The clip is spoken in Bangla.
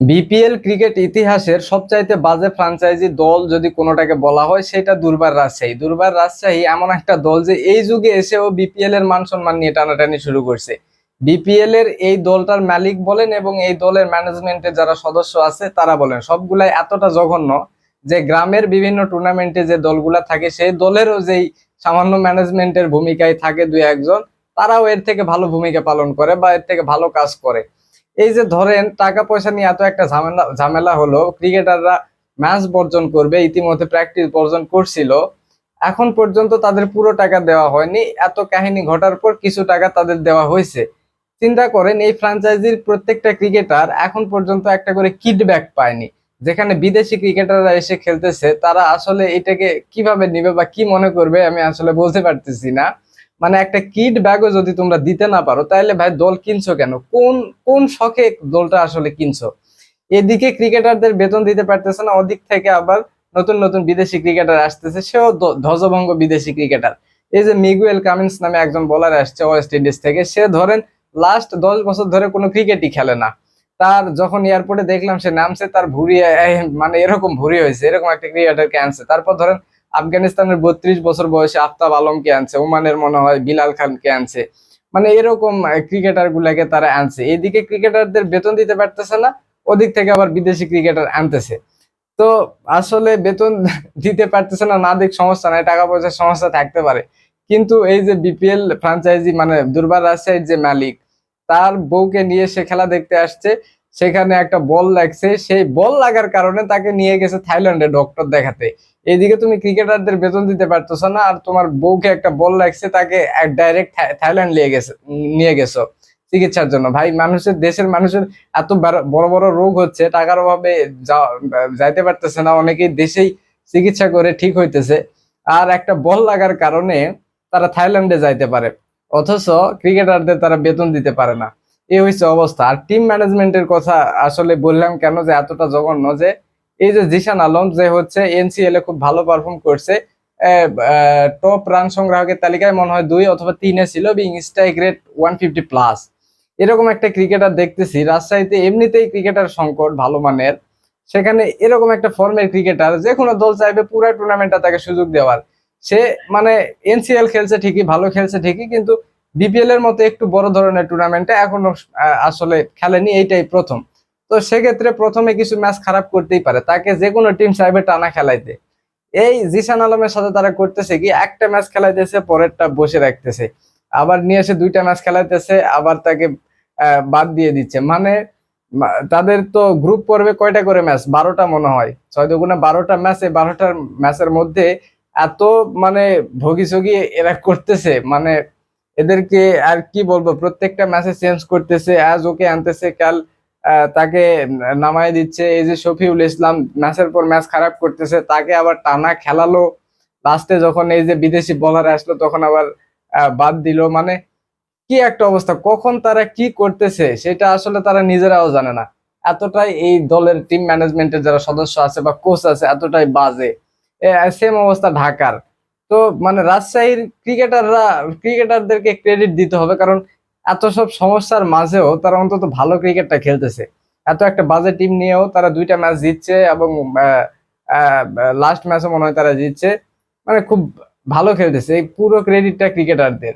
বিপিএল ক্রিকেট ইতিহাসের সবচাইতে বাজে ফ্রাঞ্চাইজি দল যদি কোনোটাকে বলা হয়, সেটা দুর্বার রাজশাহী। দুর্বার রাজশাহী এমন একটা দল যে এই যুগে এসেও বিপিএল এর মান সম্মান নিয়ে টানাটানি শুরু করছে। বিপিএল এর এই দলটার মালিক বলেন এবং এই দলের ম্যানেজমেন্টে যারা সদস্য আছে, তারা বলেন, সবগুলাই এতটা জঘন্য যে গ্রামের বিভিন্ন টুর্নামেন্টে যে দলগুলা থাকে, সেই দলেরও যেই সামান্য ম্যানেজমেন্টের ভূমিকায় থাকে দুই একজন, তারাও এর থেকে ভালো ভূমিকা পালন করে বা এর থেকে ভালো কাজ করে। এই যে ধরেন, টাকা পয়সা নিয়ে এত একটা ঝামেলা ঝামেলা হলো, ক্রিকেটাররা ম্যাচ বর্জন করবে, ইতিমধ্যে প্র্যাকটিস বর্জন করছিল। এখন পর্যন্ত তাদের পুরো টাকা দেওয়া হয়নি। এত কাহিনী ঘটার পর কিছু টাকা তাদের দেওয়া হয়েছে। চিন্তা করেন, এই ফ্র্যাঞ্চাইজির প্রত্যেকটা ক্রিকেটার এখন পর্যন্ত একটা করে কিডব্যাক পায়নি। যেখানে বিদেশি ক্রিকেটাররা এসে খেলতেছে, তারা আসলে এটাকে কীভাবে নিবে বা কি মনে করবে আমি আসলে বলতে পারতেছি না। মানে একটা কিড ব্যাগও যদি তোমরা দিতে না পারো, তাহলে ভাই দল কিনছো কেন? কোন কোন শখে দলটা আসলে কিনছো? এদিকে ক্রিকেটারদের বেতন দিতে পারতেছে না, ওদিক থেকে আবার নতুন নতুন বিদেশি ক্রিকেটার আসতেছে, সেও ধ্বজভঙ্গ বিদেশি ক্রিকেটার। এই যে মিগুয়েল কামিন্স নামে একজন বলার আসছে ওয়েস্ট ইন্ডিজ থেকে, সে ধরেন লাস্ট দশ বছর ধরে কোনো ক্রিকেটই খেলে না। তার যখন এয়ারপোর্টে দেখলাম, সে নামছে, তার ভুড়ি মানে এরকম ভুড়ি হয়েছে, এরকম একটা ক্রিকেটারকে আনছে। তারপর ধরেন আফগানিস্তানের বত্রিশ বছর বয়সে আফতাব আলমকে আনছে, ওমানের মনে হয় বিলাল খানকে আনছে। মানে এরকম ক্রিকেটার গুলাকে তারা আনছে। এইদিকে ক্রিকেটারদের বেতন দিতে পারতেছে না, ওদিক থেকে আবার বিদেশি ক্রিকেটার আনতেছে। তো আসলে বেতন দিতে পারতেছে না না দিক সমস্যা নাই, টাকা পয়সার সমস্যা থাকতে পারে। কিন্তু এই যে বিপিএল ফ্রাঞ্চাইজি মানে দুর্বার রাজশাহীর যে মালিক, তার বউকে নিয়ে সে খেলা দেখতে আসছে। সেখানে একটা বল লাগছে। সেই বল লাগার কারণে তাকে নিয়ে গেছে থাইল্যান্ডে ডক্টর দেখাতে। এইদিকে তুমি ক্রিকেটারদের বেতন দিতে পারতেছো না, আর তোমার বউকে একটা বল লাগছে, তাকে ডাইরেক্ট থাইল্যান্ড নিয়ে গেছে, নিয়ে গেছো চিকিৎসার জন্য। ভাই, মানুষের, দেশের মানুষের এত বড়- বড় রোগ হচ্ছে, টাকার অভাবে যাইতে পারতেছে না। অনেকেই দেশেই চিকিৎসা করে ঠিক হইতেছে। আর একটা বল লাগার কারণে তারা থাইল্যান্ডে যাইতে পারে। অথচ ক্রিকেটারদের তারা বেতন দিতে পারে না। এই হচ্ছে অবস্থা। আর টিম ম্যানেজমেন্টের কথা আসলে বললাম কেন যে এতটা জঘন্য যে এই যে জিশান আলম যে হচ্ছে এনসিএল এ খুব ভালো পারফর্ম করছে টপ রান সংগ্রাহকের তালিকায় মনে হয় দুই অথবা তিনে ছিল being strike rate one fifty plus এরকম একটা ক্রিকেটার দেখতেছি, রাজশাহীতে এমনিতেই ক্রিকেটার সংকট, ভালো মানের। সেখানে এরকম একটা ফর্মের ক্রিকেটার যে কোনো দল চাইবে পুরো টুর্নামেন্টটা তাকে সুযোগ দেওয়ার। সে মানে এনসিএল খেলছে ঠিকই, ভালো খেলছে ঠিকই, কিন্তু বিপিএল এর মতো একটু বড় ধরনের টুর্নামেন্টে এখনও আসলে খেলেনি, এইটাই প্রথম। তো সেক্ষেত্রে প্রথমে কিছু ম্যাচ খারাপ করতেই পারে। তাকে যে কোনো টিম চাইবে টানা খেলাইতে। এই জিসান আলমের সাথে তারা করতেছে কি, একটা ম্যাচ খেলাইতেছে, পরেরটা বসে রাখতেছে। আবার নিয়ে এসে দুইটা ম্যাচ খেলাইতেছে, আবার তাকে বাদ দিয়ে দিচ্ছে। মানে তাদের তো গ্রুপ পর্বে কয়টা করে ম্যাচ বারোটা মনে হয়। ছয় দুগুণে বারোটা ম্যাচ এই বারোটার ম্যাচের মধ্যে এত মানে ভগিসগি এরা করতেছে। মানে এদেরকে আর কি বলব, প্রত্যেকটা ম্যাচে চেঞ্জ করতেছে, আজ ওকে আনতেছে, কাল তাকে নামায় দিচ্ছে। এই যে শফিউল ইসলাম ম্যাচের পর ম্যাচ খারাপ করতেছে, তাকে আবার টানা খেলালো। লাস্টে যখন এই যে বিদেশি বলার আসলো, তখন আবার বাদ দিল। মানে কি একটা অবস্থা, কখন তারা কি করতেছে, সেটা আসলে তারা নিজেরাও জানে না। এতটাই এই দলের টিম ম্যানেজমেন্টের যারা সদস্য আছে বা কোচ আছে, এতটাই বাজে। সেম অবস্থা ঢাকার। তো মানে রাজশাহীর ক্রিকেটাররা, ক্রিকেটারদেরকে ক্রেডিট দিতে হবে কারণ এত সব সমস্যার মাঝেও তারা অন্তত ভালো ক্রিকেটটা খেলতেছে। এত একটা বাজে টিম নিয়েও তারা দুইটা ম্যাচ জিতছে এবং লাস্ট ম্যাচও মনে হয় তারা জিতছে। মানে খুব ভালো খেলতেছে, এই পুরো ক্রেডিটটা ক্রিকেটারদের।